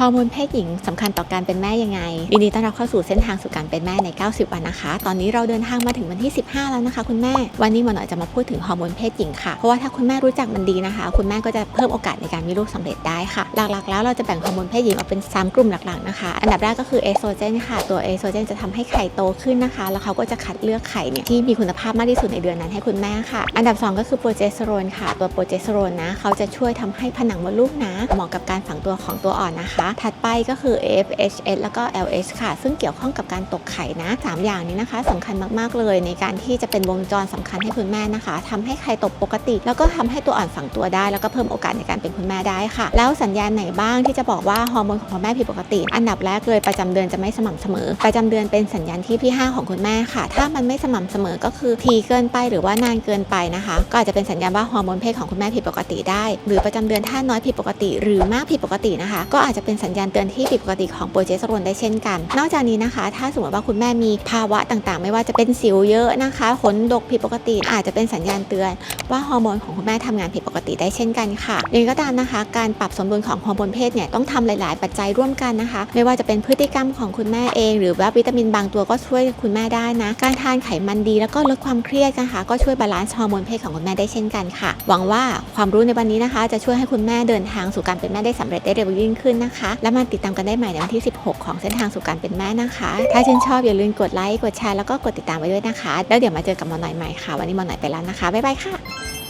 ฮอร์โมนเพศหญิงสำคัญต่อการเป็นแม่ยังไงยินดีต้อนรับเข้าสู่เส้นทางสู่การเป็นแม่ใน 90 วันนะคะ ตอนนี้เราเดินทางมาถึงวันที่ 15 แล้วนะคะ คุณแม่ วันนี้หมอหน่อยจะมาพูดถึงฮอร์โมนเพศหญิงค่ะ เพราะว่าถ้าคุณแม่รู้จักมันดีนะคะ คุณแม่ก็จะเพิ่มโอกาสในการมีลูกสำเร็จได้ค่ะ หลักๆ แล้วเราจะแบ่งฮอร์โมนเพศหญิงออกเป็น 3 กลุ่มหลักๆนะคะ อันดับแรกก็คือเอสโตรเจนค่ะ ตัวเอสโตรเจนจะทำให้ไข่โตขึ้นนะคะ แล้วเขาก็จะคัดเลือกไข่เนี่ยที่มีคุณภาพมากที่สุดในเดือนนั้นให้คุณแม่ค่ะ อันดับ 2 ก็คือโปรเจสเตอโรนค่ะ ตัวโปรเจสเตอโรนนะเขาจะช่วยทำให้ผนังมดลูกนะเหมาะกับการฝังตัวของตัวอ่อนนะคะถัดไปก็คือ FHS แล้วก็ LH ค่ะ ซึ่งเกี่ยวข้องกับการตกไข่นะสามอย่างนี้นะคะสำคัญมากๆเลยในการที่จะเป็นวงจรสำคัญให้คุณแม่นะคะทำให้ไข่ตกปกติ แล้วก็ทำให้ตัวอ่อนฝังตัวได้ แล้วก็เพิ่มโอกาสในการเป็นคุณแม่ได้ค่ะ แล้วสัญญาณไหนบ้างที่จะบอกว่าฮอร์โมนของคุณแม่ผิดปกติ อันดับแรกเลยประจำเดือนจะไม่สม่ำเสมอ ประจำเดือนเป็นสัญญาณที่ที่ห้าของคุณแม่ค่ะ ถ้ามันไม่สม่ำเสมอก็คือทีเกินไปหรือว่านานเกินไปนะคะ ก็อาจจะเป็นสัญญาณว่าฮอร์โมนเพศของคุณแม่ผิดปกติได้ หรือประจำเดือนถ้าน้อยผิดปกติ หรือมากผิดปกตินะคะ ก็อาจจะเป็นสัญญาณเตือนที่ผิดปกติของโปรเจสเตอโรนได้เช่นกัน นอกจากนี้นะคะ ถ้าสมมติว่าคุณแม่มีภาวะต่างๆ ไม่ว่าจะเป็นสิวเยอะนะคะขนดกผิดปกติอาจจะเป็นสัญญาณเตือน ว่าฮอร์โมนของคุณแม่ทำงานผิดปกติได้เช่นกันค่ะอย่างไรก็ตามนะคะ การปรับสมดุลของฮอร์โมนเพศเนี่ยต้องทำหลาย ๆ ปัจจัยร่วมกันนะคะ ไม่ว่าจะเป็นพฤติกรรมของคุณแม่เอง หรือว่าวิตามินบางตัวก็ช่วยคุณแม่ได้นะ การทานไขมันดีแล้วก็ลดความเครียดนะคะ ก็ช่วยบาลานซ์ฮอร์โมนเพศของคุณแม่ได้เช่นกันค่ะ หวังว่าความรู้ในวันนี้นะคะ จะช่วยให้คุณแม่เดินทางสู่การเป็นแม่ได้สำเร็จได้เร็วยิ่งขึ้นนะคะแล้วมาติดตามกันได้ใหม่ในวันที่ 16 ของเส้นทางสู่การเป็นแม่นะคะ ถ้าชื่นชอบอย่าลืมกดไลค์กดแชร์แล้วก็กดติดตามไว้ด้วยนะคะ แล้วเดี๋ยวมาเจอกับหมอหน่อยใหม่ค่ะ วันนี้หมอหน่อยไปแล้วนะคะบ๊ายบายค่ะ